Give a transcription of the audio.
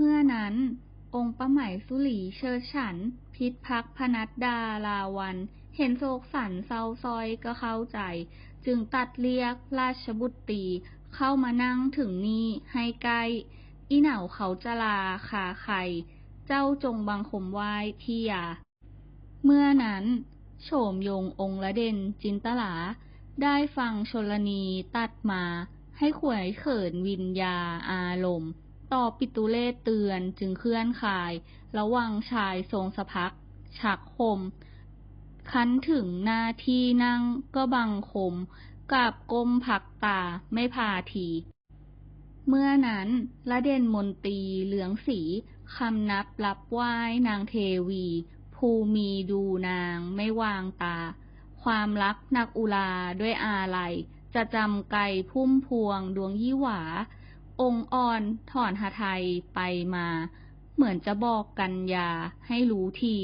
เมื่อนั้น องค์ป้าไหมสุรีเชิดฉัน พิตรพักพนัดดาลาวัลย์เห็นโศกสันเศร้าส้อยก็เข้าใจ จึงตัดเรียกราชบุตรีเข้ามานั่งถึงนี่ให้ใกล้ อีเหนาเขาจะลาขาใครเจ้าจงบังคมไหว้ที่ยาเมื่อนั้น โฉมยงองค์ละเด่นจินตลา ได้ฟังชลนีตัดมา ให้ขวยเขินวินยาอารมณ์ ต่อปิตุเลศเตือนจึงเคลื่อนคาย ระวังชายทรงสะพัก ฉักคม คันถึงหน้าที่นั่งก็บังคมกราบก้มพักตาไม่พาที เมื่อนั้นละเด่นมนตีเหลืองสีคำนับรับไหว้นางเทวี ภูมีดูนางไม่วางตา ความรักนักอุลาด้วยอาลัยจะจำไกลพุ่มพวงดวงยี่หวา องค์อ่อนถอนหทัยไปมา เหมือนจะบอกกันยาให้รู้ที